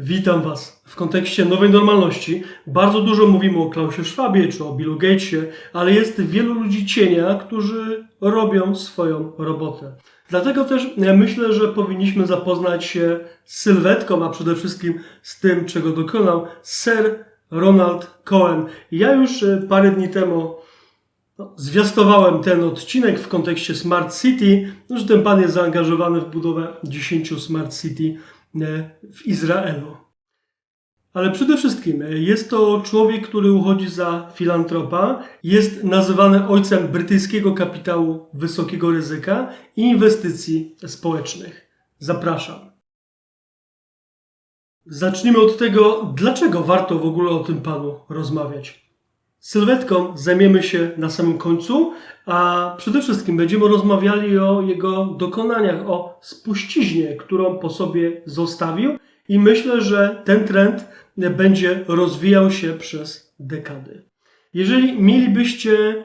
Witam Was w kontekście nowej normalności. Bardzo dużo mówimy o Klausie Schwabie czy o Billu Gatesie, ale jest wielu ludzi cienia, którzy robią swoją robotę. Dlatego też myślę, że powinniśmy zapoznać się z sylwetką, a przede wszystkim z tym, czego dokonał Sir Ronald Cohen. Ja już e, parę dni temu no, zwiastowałem ten odcinek w kontekście Smart City, że ten pan jest zaangażowany w budowę 10 Smart City w Izraelu. Ale przede wszystkim e, jest to człowiek, który uchodzi za filantropa, jest nazywany ojcem brytyjskiego kapitału wysokiego ryzyka i inwestycji społecznych. Zapraszam. Zacznijmy od tego, dlaczego warto w ogóle o tym panu rozmawiać. Sylwetką zajmiemy się na samym końcu, a przede wszystkim będziemy rozmawiali o jego dokonaniach, o spuściźnie, którą po sobie zostawił. I myślę, że ten trend będzie rozwijał się przez dekady. Jeżeli mielibyście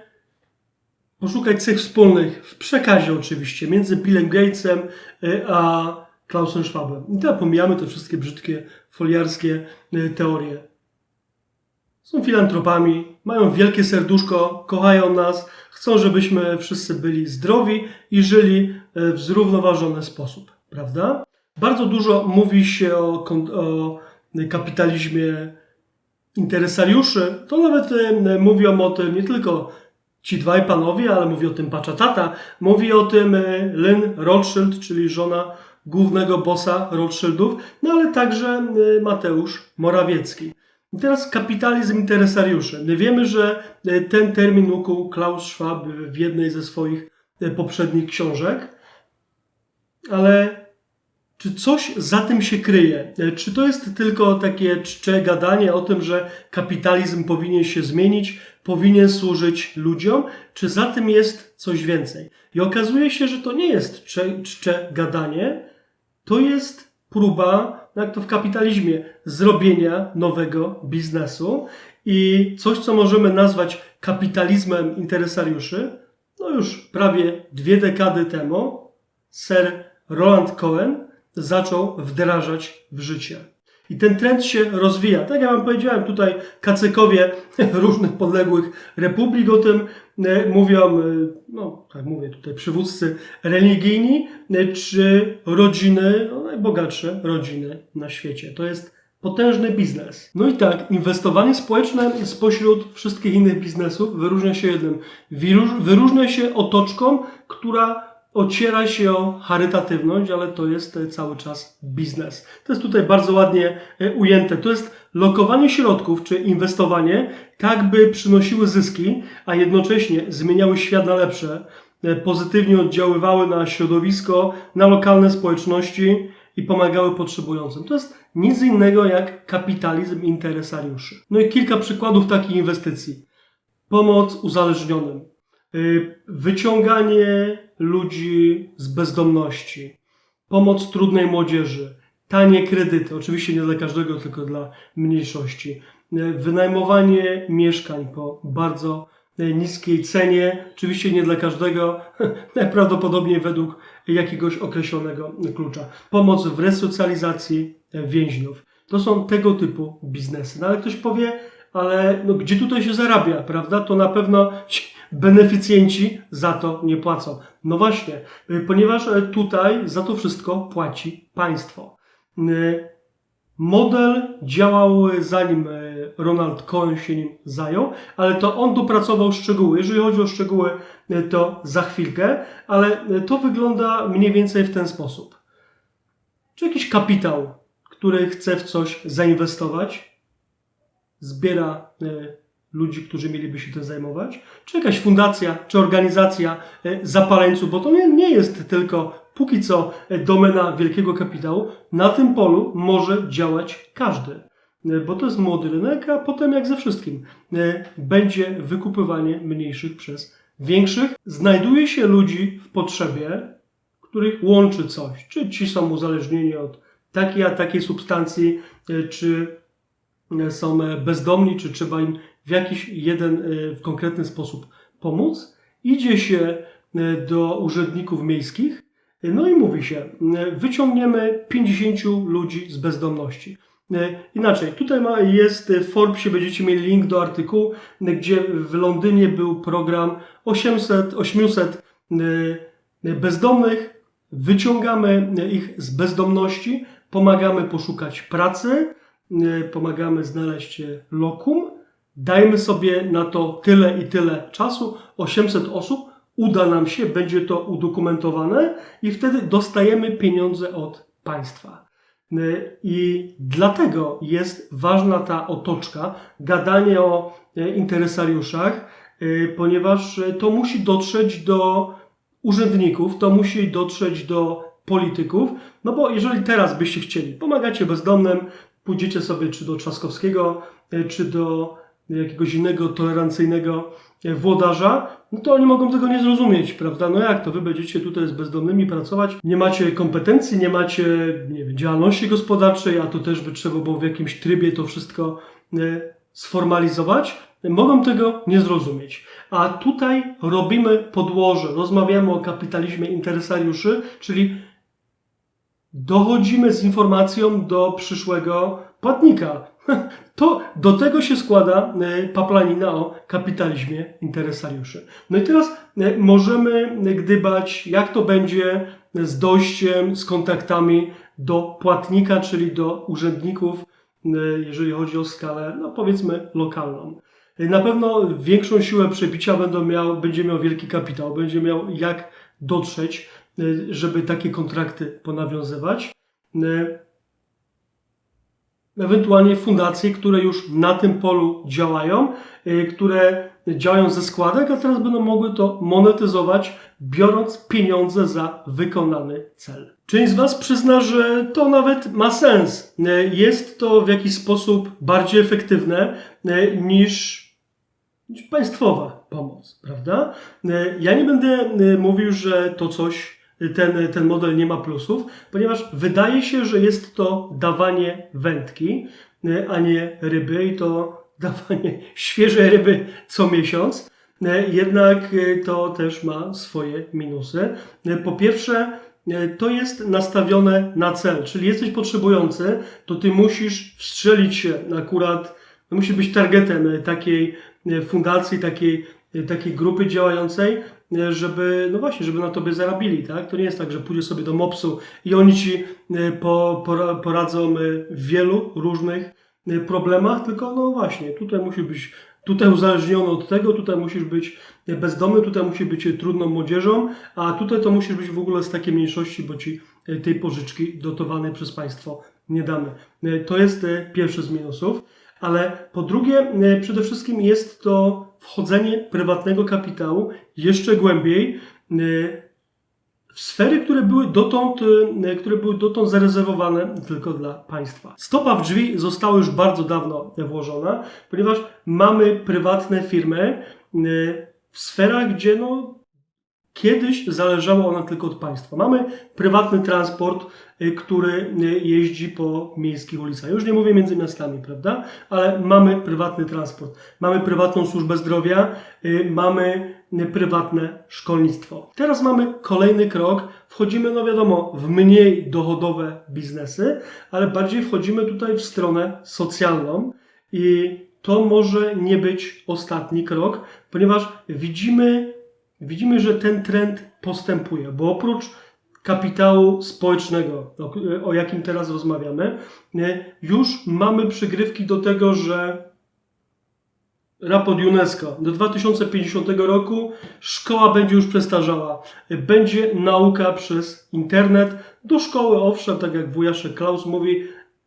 poszukać cech wspólnych w przekazie oczywiście między Billem Gatesem y, a Klausem Schwabem, i teraz pomijamy te wszystkie brzydkie foliarskie y, teorie, są filantropami, mają wielkie serduszko, kochają nas, chcą, żebyśmy wszyscy byli zdrowi i żyli e, w zrównoważony sposób, prawda? Bardzo dużo mówi się o, o kapitalizmie interesariuszy. To nawet e, mówią o tym nie tylko ci dwaj panowie, ale mówi o tym Paczatata, mówi o tym e, Lynn Rothschild, czyli żona głównego bossa Rothschildów, no ale także Mateusz Morawiecki. I teraz kapitalizm interesariuszy. My wiemy, że e, ten termin ukuł Klaus Schwab w jednej ze swoich e, poprzednich książek, ale czy coś za tym się kryje? E, Czy to jest tylko takie czcze gadanie o tym, że kapitalizm powinien się zmienić, powinien służyć ludziom, czy za tym jest coś więcej? I okazuje się, że to nie jest czcze, czcze gadanie, to jest próba, jak to w kapitalizmie, zrobienia nowego biznesu i coś, co możemy nazwać kapitalizmem interesariuszy, no już prawie dwie dekady temu Sir Roland Cohen zaczął wdrażać w życie. I ten trend się rozwija. Tak jak Wam powiedziałem, tutaj kacykowie różnych podległych republik o tym e, mówią, e, no tak mówię tutaj, przywódcy religijni, e, czy rodziny, no, najbogatsze rodziny na świecie. To jest potężny biznes. No i tak, inwestowanie społeczne spośród wszystkich innych biznesów wyróżnia się jednym. Wyróżnia się otoczką, która ociera się o charytatywność, ale to jest e, cały czas biznes. To jest tutaj bardzo ładnie e, ujęte. To jest lokowanie środków, czy inwestowanie, tak by przynosiły zyski, a jednocześnie zmieniały świat na lepsze, e, pozytywnie oddziaływały na środowisko, na lokalne społeczności i pomagały potrzebującym. To jest nic innego jak kapitalizm interesariuszy. No i kilka przykładów takich inwestycji. Pomoc uzależnionym, wyciąganie ludzi z bezdomności, pomoc trudnej młodzieży, tanie kredyty, oczywiście nie dla każdego, tylko dla mniejszości, y, wynajmowanie mieszkań po bardzo y, niskiej cenie, oczywiście nie dla każdego, najprawdopodobniej według jakiegoś określonego klucza. Pomoc w resocjalizacji więźniów. To są tego typu biznesy. No ale ktoś powie, ale no, gdzie tutaj się zarabia, prawda? To na pewno beneficjenci za to nie płacą. No właśnie, y, ponieważ y, tutaj za to wszystko płaci państwo. Y, Model działał zanim Ronald Cohen się nim zajął, ale to on dopracował szczegóły. Jeżeli chodzi o szczegóły, to za chwilkę, ale to wygląda mniej więcej w ten sposób. Czy jakiś kapitał, który chce w coś zainwestować, zbiera ludzi, którzy mieliby się tym zajmować, czy jakaś fundacja, czy organizacja y, zapaleńców, bo to nie, nie jest tylko póki co y, domena wielkiego kapitału, na tym polu może działać każdy. Y, Bo to jest młody rynek, a potem jak ze wszystkim będzie wykupywanie mniejszych przez większych. Znajduje się ludzi w potrzebie, których łączy coś. Czy ci są uzależnieni od takiej a takiej substancji, czy są e, bezdomni, czy trzeba im w jakiś jeden y, w konkretny sposób pomóc. Idzie się y, do urzędników miejskich, y, no i mówi się, wyciągniemy 50 ludzi z bezdomności. E, Inaczej, tutaj ma, jest e, w Forbesie, będziecie mieli link do artykułu, e, gdzie w Londynie był program 800, 800 e, bezdomnych, wyciągamy ich z bezdomności, pomagamy poszukać pracy, e, pomagamy znaleźć e, lokum, dajmy sobie na to tyle i tyle czasu, 800 osób, uda nam się, będzie to udokumentowane i wtedy dostajemy pieniądze od państwa. Y, I dlatego jest ważna ta otoczka, gadanie o e, interesariuszach, y, ponieważ e, to musi dotrzeć do urzędników, to musi dotrzeć do polityków, no bo jeżeli teraz byście chcieli, pomagacie bezdomnym, pójdziecie sobie czy do Trzaskowskiego, e, czy do jakiegoś innego tolerancyjnego e, włodarza, no to oni mogą tego nie zrozumieć, prawda? No jak to wy będziecie tutaj z bezdomnymi pracować, nie macie kompetencji, nie macie nie wiem, działalności gospodarczej, a to też by trzeba było w jakimś trybie to wszystko e, sformalizować, mogą tego nie zrozumieć. A tutaj robimy podłoże, rozmawiamy o kapitalizmie interesariuszy, czyli dochodzimy z informacją do przyszłego płatnika. To do tego się składa e, paplanina o kapitalizmie interesariuszy. No i teraz e, możemy gdybać, jak to będzie z dojściem, z kontaktami do płatnika, czyli do urzędników, e, jeżeli chodzi o skalę, no powiedzmy, lokalną. Na pewno większą siłę przebicia będą miał, będzie miał wielki kapitał, będzie miał jak dotrzeć, żeby takie kontrakty ponawiązywać ewentualnie fundacje, które już na tym polu działają, y, które działają ze składek, a teraz będą mogły to monetyzować, biorąc pieniądze za wykonany cel. Część z Was przyzna, że to nawet ma sens. Y, Jest to w jakiś sposób bardziej efektywne y, niż, niż państwowa pomoc, prawda? Ja nie będę mówił, że to coś ten, ten model nie ma plusów, ponieważ wydaje się, że jest to dawanie wędki, a nie ryby i to dawanie świeżej ryby co miesiąc. Jednak to też ma swoje minusy. Po pierwsze, to jest nastawione na cel, czyli jesteś potrzebujący, to ty musisz wstrzelić się akurat, musi być targetem takiej fundacji, takiej, takiej grupy działającej, żeby, no właśnie, żeby na tobie zarabili, tak? To nie jest tak, że pójdziesz sobie do MOPS-u i oni ci e, po, pora- poradzą e, w wielu różnych e, problemach, tylko no właśnie, tutaj musisz być tutaj uzależniony od tego, tutaj musisz być bezdomny, tutaj musisz być trudną młodzieżą, a tutaj to musisz być w ogóle z takiej mniejszości, bo ci tej pożyczki dotowanej przez państwo nie damy. To jest pierwszy z minusów. Ale po drugie, przede wszystkim jest to wchodzenie prywatnego kapitału jeszcze głębiej w sfery, które były dotąd, które były dotąd zarezerwowane tylko dla państwa. Stopa w drzwi została już bardzo dawno włożona, ponieważ mamy prywatne firmy w sferach, gdzie no, Kiedyś zależała ona tylko od państwa. Mamy prywatny transport, y, który y, jeździ po miejskich ulicach. Już nie mówię między miastami, prawda? Ale mamy prywatny transport. Mamy prywatną służbę zdrowia, y, mamy prywatne szkolnictwo. Teraz mamy kolejny krok. Wchodzimy, no wiadomo, w mniej dochodowe biznesy, ale bardziej wchodzimy tutaj w stronę socjalną i to może nie być ostatni krok, ponieważ widzimy widzimy, że ten trend postępuje, bo oprócz kapitału społecznego, o, jakim teraz rozmawiamy, już mamy przygrywki do tego, że raport UNESCO do 2050 roku szkoła będzie już przestarzała. Będzie nauka przez internet. Do szkoły, owszem, tak jak wujaszek Klaus mówi,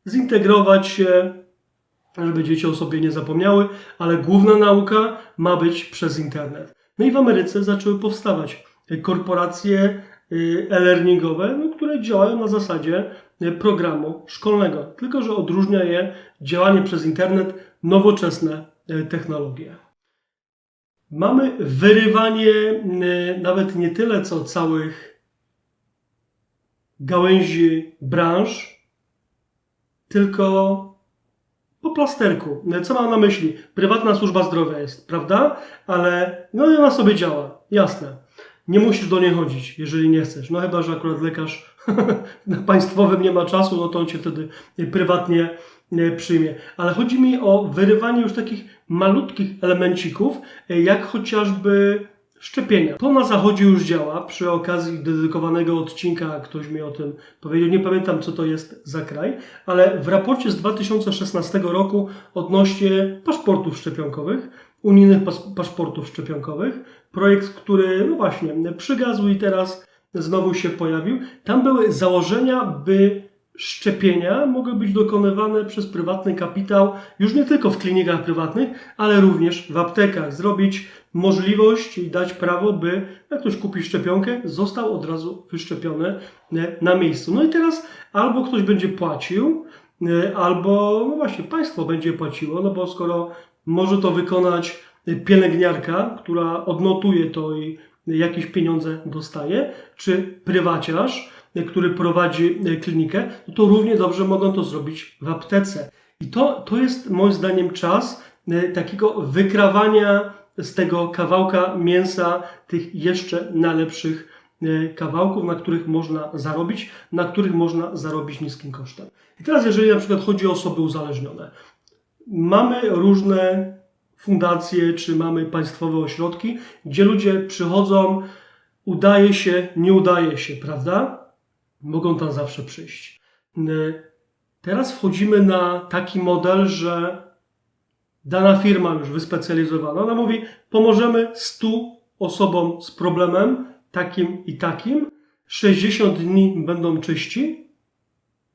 zintegrować się, żeby dzieci o sobie nie zapomniały, ale główna nauka ma być przez internet. No i w Ameryce zaczęły powstawać korporacje y, e-learningowe, no, które działają na zasadzie y, programu szkolnego, tylko że odróżnia je działanie przez internet, nowoczesne y, technologie. Mamy wyrywanie nawet nie tyle co całych gałęzi branż, tylko po plasterku. Co mam na myśli? Prywatna służba zdrowia jest, prawda? Ale no ona sobie działa, jasne. Nie musisz do niej chodzić, jeżeli nie chcesz. No chyba, że akurat lekarz na państwowym nie ma czasu, no to on cię wtedy prywatnie e, przyjmie. Ale chodzi mi o wyrywanie już takich malutkich elemencików, e, jak chociażby szczepienia. To na zachodzie już działa. Przy okazji dedykowanego odcinka ktoś mi o tym powiedział. Nie pamiętam, co to jest za kraj, ale w raporcie z 2016 roku odnośnie paszportów szczepionkowych, unijnych pas- paszportów szczepionkowych, projekt, który no właśnie przygazł i teraz znowu się pojawił. Tam były założenia, by szczepienia mogły być dokonywane przez prywatny kapitał już nie tylko w klinikach prywatnych, ale również w aptekach. Zrobić możliwość i dać prawo, by jak ktoś kupi szczepionkę, został od razu wyszczepiony e, na miejscu. No i teraz albo ktoś będzie płacił, e, albo no właśnie państwo będzie płaciło, no bo skoro może to wykonać pielęgniarka, która odnotuje to i jakieś pieniądze dostaje, czy prywaciarz, który prowadzi klinikę, no to równie dobrze mogą to zrobić w aptece. I to, to jest moim zdaniem czas e, takiego wykrawania z tego kawałka mięsa tych jeszcze najlepszych e, kawałków, na których można zarobić, na których można zarobić niskim kosztem. I teraz, jeżeli na przykład chodzi o osoby uzależnione, mamy różne fundacje, czy mamy państwowe ośrodki, gdzie ludzie przychodzą, udaje się, nie udaje się, prawda? Mogą tam zawsze przyjść. Teraz wchodzimy na taki model, że dana firma już wyspecjalizowana, ona mówi, pomożemy 100 osobom z problemem takim i takim, 60 dni będą czyści,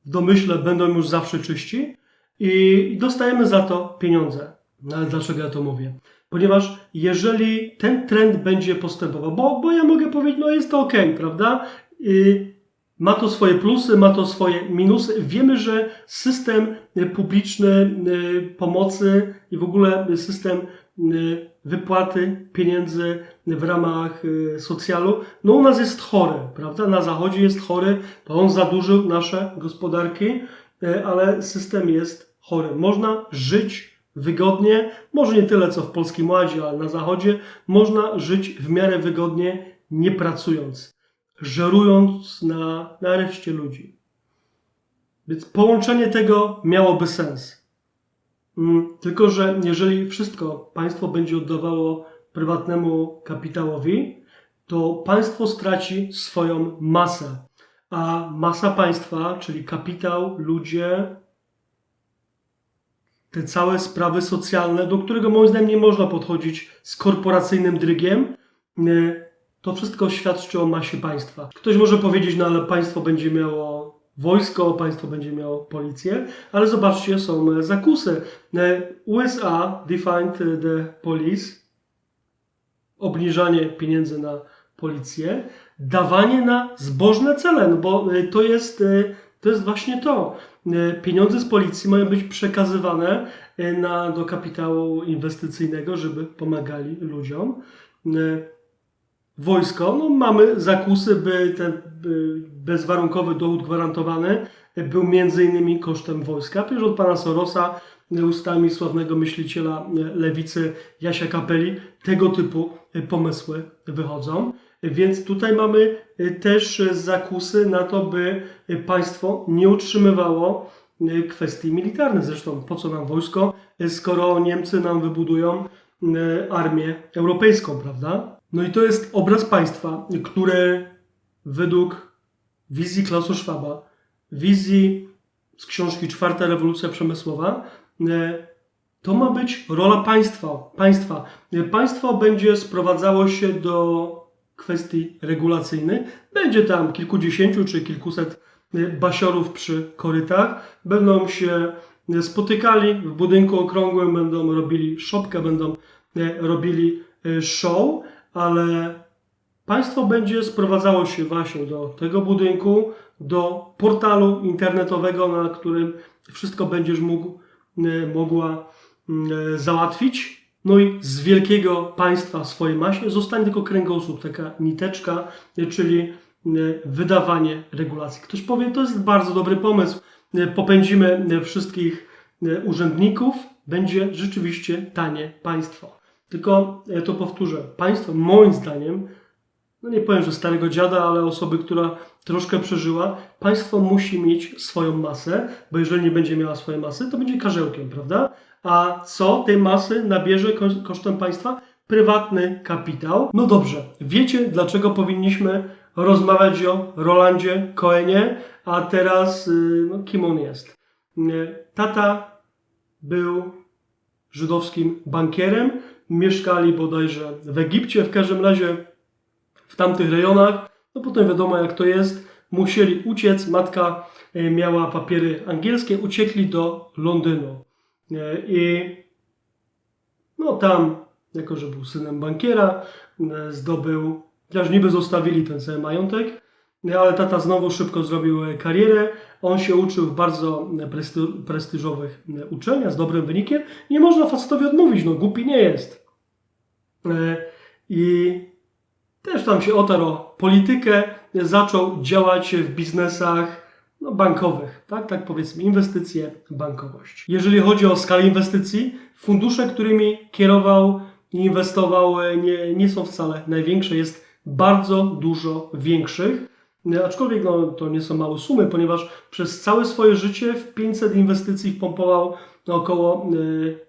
w domyśle będą już zawsze czyści i dostajemy za to pieniądze. No ale dlaczego ja to mówię? Ponieważ jeżeli ten trend będzie postępował, bo, bo ja mogę powiedzieć, no jest to ok, prawda? Y, ma to swoje plusy, ma to swoje minusy. Wiemy, że system y, publiczny y, pomocy i w ogóle system y, wypłaty pieniędzy w ramach socjalu, no u nas jest chory, prawda? Na zachodzie jest chory, to on zadłużył nasze gospodarki, ale system jest chory. Można żyć wygodnie, może nie tyle co w Polskim Ładzie, ale na zachodzie można żyć w miarę wygodnie, nie pracując, żerując na, na reszcie ludzi. Więc połączenie tego miałoby sens. Mm, Tylko, że jeżeli wszystko państwo będzie oddawało prywatnemu kapitałowi, to państwo straci swoją masę. A masa państwa, czyli kapitał, ludzie, te całe sprawy socjalne, do którego moim zdaniem nie można podchodzić z korporacyjnym drygiem, y, to wszystko świadczy o masie państwa. Ktoś może powiedzieć, no ale państwo będzie miało wojsko, państwo będzie miało policję, ale zobaczcie, są e, zakusy. E, USA defined the police, obniżanie pieniędzy na policję, dawanie na zbożne cele, no bo e, to jest, to jest właśnie to. Pieniądze z policji mają być przekazywane na, do kapitału inwestycyjnego, żeby pomagali ludziom. E, Wojsko, no mamy zakusy, by ten bezwarunkowy dochód gwarantowany był między innymi kosztem wojska. Przecież od pana Sorosa, ustami sławnego myśliciela lewicy Jasia Kapeli, tego typu pomysły wychodzą. Więc tutaj mamy też zakusy na to, by państwo nie utrzymywało kwestii militarnych. Zresztą po co nam wojsko, skoro Niemcy nam wybudują armię europejską, prawda? No i to jest obraz państwa, które według wizji Klausa Schwaba, wizji z książki Czwarta rewolucja przemysłowa, e, to ma być rola państwa. państwa. E, Państwo będzie sprowadzało się do kwestii regulacyjnych. Będzie tam kilkudziesięciu czy kilkuset e, basiorów przy korytach. Będą się spotykali w budynku okrągłym, będą robili szopkę, będą robili show, ale państwo będzie sprowadzało się właśnie do tego budynku, do portalu internetowego, na którym wszystko będziesz mógł, e, mogła e, załatwić. No i z wielkiego państwa swojej masie zostanie tylko kręgosłup, taka niteczka, e, czyli wydawanie regulacji. Ktoś powie, to jest bardzo dobry pomysł, popędzimy wszystkich urzędników, będzie rzeczywiście tanie państwo. Tylko ja to powtórzę, państwo moim zdaniem no nie powiem, że starego dziada, ale osoby, która troszkę przeżyła, państwo musi mieć swoją masę, bo jeżeli nie będzie miała swojej masy, to będzie karzełkiem, prawda? A co tej masy nabierze ko- kosztem państwa? Prywatny kapitał. No dobrze, wiecie dlaczego powinniśmy rozmawiać o Rolandzie Coenie, a teraz y, no, kim on jest? Y, Tata był żydowskim bankierem, mieszkali bodajże w Egipcie, w każdym razie w tamtych rejonach. No potem wiadomo jak to jest, musieli uciec, matka e, miała papiery angielskie, uciekli do Londynu. E, I no tam, jako że był synem bankiera, e, zdobył, chociaż niby zostawili ten cały majątek, ale tata znowu szybko zrobił karierę. On się uczył w bardzo prestiżowych uczelniach z dobrym wynikiem. Nie można facetowi odmówić, no głupi nie jest. E, I też tam się otarł o politykę, zaczął działać w biznesach no, bankowych, tak? tak powiedzmy, inwestycje, bankowość. Jeżeli chodzi o skalę inwestycji, fundusze, którymi kierował i inwestował, e, nie, nie są wcale największe, jest bardzo dużo większych. E, Aczkolwiek no, to nie są małe sumy, ponieważ przez całe swoje życie w 500 inwestycji wpompował około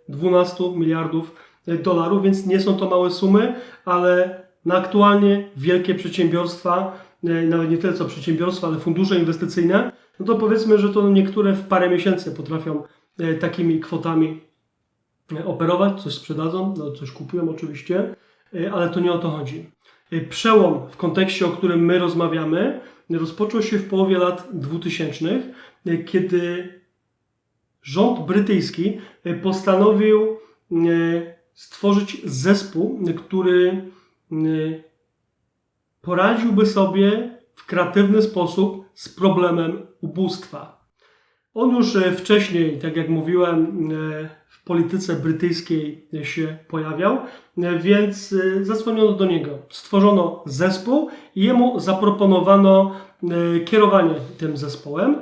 e, 12 miliardów dolarów, więc nie są to małe sumy, ale na aktualnie wielkie przedsiębiorstwa, e, nawet nie tyle co przedsiębiorstwa, ale fundusze inwestycyjne, no to powiedzmy, że to niektóre w parę miesięcy potrafią e, takimi kwotami e, operować, coś sprzedadzą, no coś kupują oczywiście, e, ale to nie o to chodzi. E, Przełom w kontekście, o którym my rozmawiamy, rozpoczął się w połowie lat 2000, e, kiedy rząd brytyjski e, postanowił e, stworzyć zespół, który e, poradziłby sobie w kreatywny sposób z problemem ubóstwa. On już e, wcześniej, tak jak mówiłem, e, w polityce brytyjskiej się pojawiał, więc zadzwoniono do niego. Stworzono zespół i jemu zaproponowano kierowanie tym zespołem.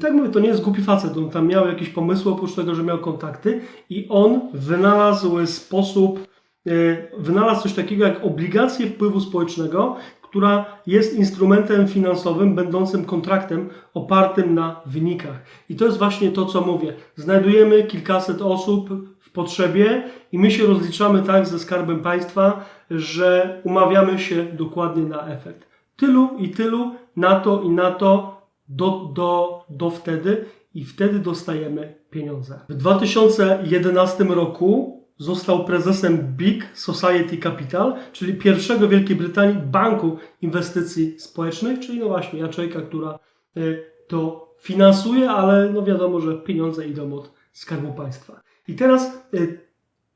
Tak mówię, to nie jest głupi facet, on tam miał jakieś pomysły, oprócz tego, że miał kontakty i on wynalazł sposób, e, wynalazł coś takiego jak obligację wpływu społecznego, która jest instrumentem finansowym będącym kontraktem opartym na wynikach. I to jest właśnie to, co mówię. Znajdujemy kilkaset osób w potrzebie i my się rozliczamy tak ze skarbem państwa, że umawiamy się dokładnie na efekt. Tylu i tylu, na to i na to, do, do, do wtedy i wtedy dostajemy pieniądze. W 2011 roku został prezesem Big Society Capital, czyli pierwszego w Wielkiej Brytanii banku inwestycji społecznych, czyli no właśnie jaczejka, która y, to finansuje, ale no wiadomo, że pieniądze idą od Skarbu Państwa. I teraz y,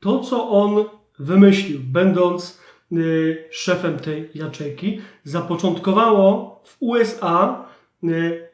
to, co on wymyślił, będąc y, szefem tej jaczejki, zapoczątkowało w USA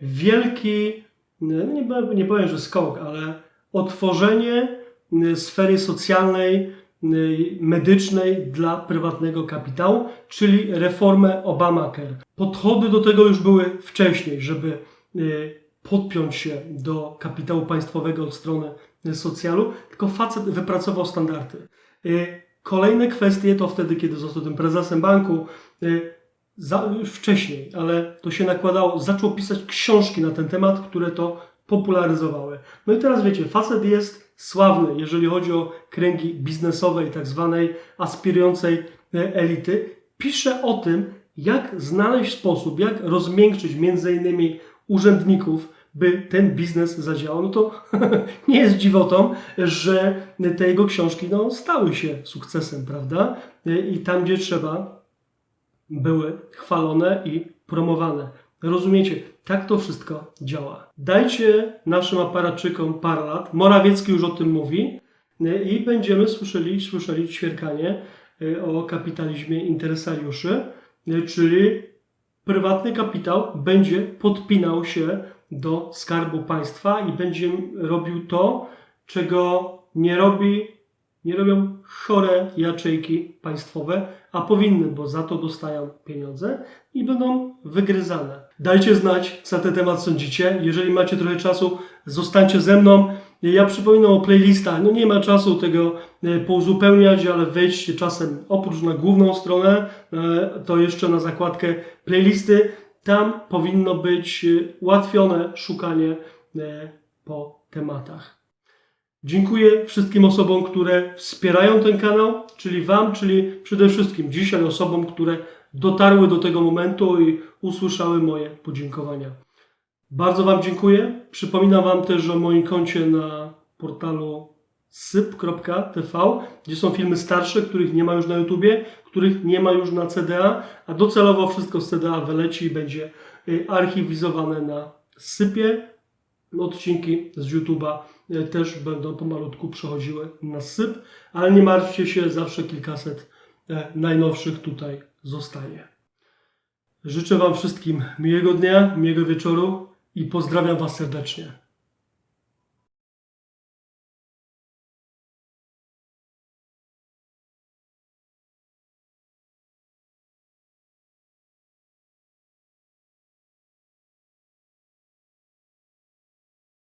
wielki, y, no nie, nie powiem, że skok, ale otworzenie y, sfery socjalnej, y, medycznej dla prywatnego kapitału, czyli reformę Obamacare. Podchody do tego już były wcześniej, żeby y, podpiąć się do kapitału państwowego od strony y, socjalu, tylko facet wypracował standardy. Y, Kolejne kwestie to wtedy, kiedy został tym prezesem banku, y, za, już wcześniej, ale to się nakładało, zaczął pisać książki na ten temat, które to popularyzowały. No i teraz wiecie, facet jest sławny, jeżeli chodzi o kręgi biznesowe i tak zwanej aspirującej e, elity. Pisze o tym, jak znaleźć sposób, jak rozmiękczyć między innymi urzędników, by ten biznes zadziałał. No to nie jest dziwotą, że te jego książki no, stały się sukcesem, prawda? I tam, gdzie trzeba, były chwalone i promowane. Rozumiecie, tak to wszystko działa. Dajcie naszym aparatczykom parę lat. Morawiecki już o tym mówi y, i będziemy słyszeli, słyszeli ćwierkanie y, o kapitalizmie interesariuszy, y, czyli prywatny kapitał będzie podpinał się do skarbu państwa i będzie robił to, czego nie robi, nie robią chore jaczejki państwowe, a powinny, bo za to dostają pieniądze i będą wygryzane. Dajcie znać, co na ten temat sądzicie. Jeżeli macie trochę czasu, zostańcie ze mną. Ja przypominam o playlistach. No nie ma czasu tego e, pouzupełniać, ale wejdźcie czasem oprócz na główną stronę, e, to jeszcze na zakładkę playlisty. Tam powinno być e, ułatwione szukanie po tematach. Dziękuję wszystkim osobom, które wspierają ten kanał, czyli Wam, czyli przede wszystkim dzisiaj osobom, które dotarły do tego momentu i usłyszały moje podziękowania. Bardzo Wam dziękuję. Przypominam Wam też o moim koncie na portalu syp.tv, gdzie są filmy starsze, których nie ma już na YouTubie, których nie ma już na CDA, a docelowo wszystko z CDA wyleci i będzie y, archiwizowane na sypie. Odcinki z YouTube'a też będą pomalutku przechodziły na syp, ale nie martwcie się, zawsze kilkaset e, najnowszych tutaj zostaje. Życzę Wam wszystkim miłego dnia, miłego wieczoru i pozdrawiam Was serdecznie.